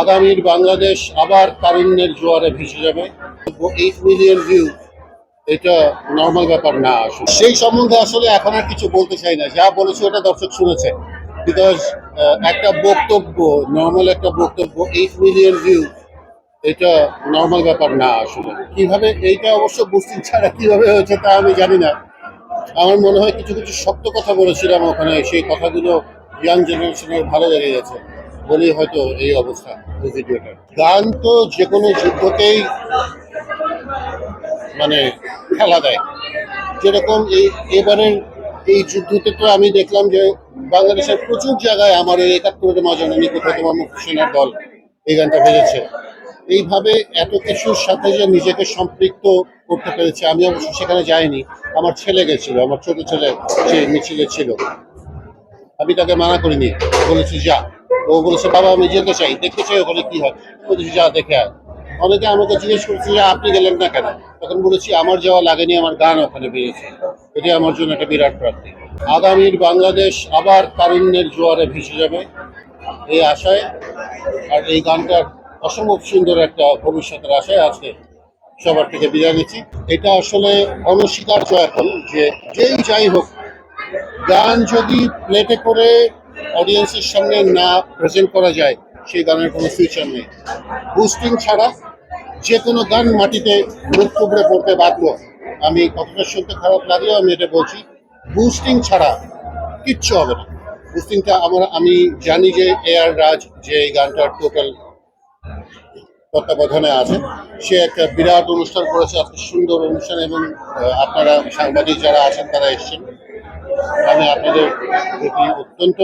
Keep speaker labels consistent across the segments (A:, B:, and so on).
A: আগামীর বাংলাদেশ আবার তারুণ্যের জোয়ারে ভেসে যাবে। এইট মিলিয়ন ভিউ এটা নর্মাল ব্যাপার না আসলে। সেই সম্বন্ধে আসলে এখন আর কিছু বলতে চাই না। যা বলেছে ওটা দর্শক শুনেছে বিকজ একটা বক্তব্য নর্মাল একটা বক্তব্য এইট মিলিয়ন ভিউ এটা নর্মাল ব্যাপার না আসলে। কীভাবে এইটা অবশ্য বুঝতে ছাড়া কীভাবে হয়েছে তা আমি জানি না। আমার মনে হয় কিছু কিছু শক্ত কথা বলেছিলাম ওখানে। সেই কথাগুলো ইয়াং জেনারেশনের ভালো লেগে গেছে। বলেই হয়তো এই অবস্থা গান তো যে কোনো যুদ্ধকেই মানে খেলা দেয়। যেরকম এই এবারের এই যুদ্ধতে তো আমি দেখলাম যে বাংলাদেশের প্রচুর জায়গায় আমার এই একাত্তরের মাজননী কোথাও তোমার সেনার দল এই গানটা বেজেছে। এইভাবে এত কিছুর সাথে যে নিজেকে সম্পৃক্ত করতে পেরেছে, আমি অবশ্য সেখানে যাইনি। আমার ছেলে গেছিল, আমার ছোট ছেলে যে মিছিলে ছিল। আমি তাকে মানা করিনি, বলেছি, যা। ও বলেছে বাবা, আমি যেতে চাই, দেখতে চাই ওখানে কি হয়। বলেছি, যা, দেখে আয়। অনেকে আমাকে জিজ্ঞেস করছে যে, আপনি গেলেন না কেন? তখন বলেছি, আমার যাওয়া লাগেনি, আমার গান ওখানে বেরিয়েছে। এটি আমার জন্য একটা বিরাট প্রাপ্তি। আগামীর বাংলাদেশ আবার তারুণ্যের জোয়ারে ভেসে যাবে এই আশায়। আর এই গানটার অসম্ভব সুন্দর একটা ভবিষ্যতের আশায় আছে সবার থেকে বিদায় নিচ্ছি। এটা আসলে অনস্বীকার্য এখন যে, যেই যাই হোক, গান যদি প্লেটে করে অডিয়েন্সের সামনে না প্রেজেন্ট করা যায়, সেই গানের কোনো ফিউচার নেই। বুস্টিং ছাড়া যে কোনো গান মাটিতে মুখ টুকরে পড়তে বাধ্য। আমি কথাটা শুনতে খারাপ লাগলেও আমি এটা বলছি বুস্টিং ছাড়া কিচ্ছু হবে না। বুস্টিংটা আমার, আমি জানি যে এ আর রাজ যে এই গানটার টোটাল তত্ত্বাবধানে আছে। সে একটা বিরাট অনুষ্ঠান করেছে, আজকে সুন্দর অনুষ্ঠান এবং আপনারা সাংবাদিক যারা আছেন তারা এসছেন। আমি আপনাদের প্রতি অত্যন্ত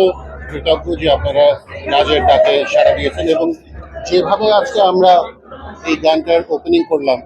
A: কৃতজ্ঞ যে আপনারা নাজের ডাকে সাড়া দিয়েছেন এবং যেভাবে আজকে আমরা এই গানটার ওপেনিং করলাম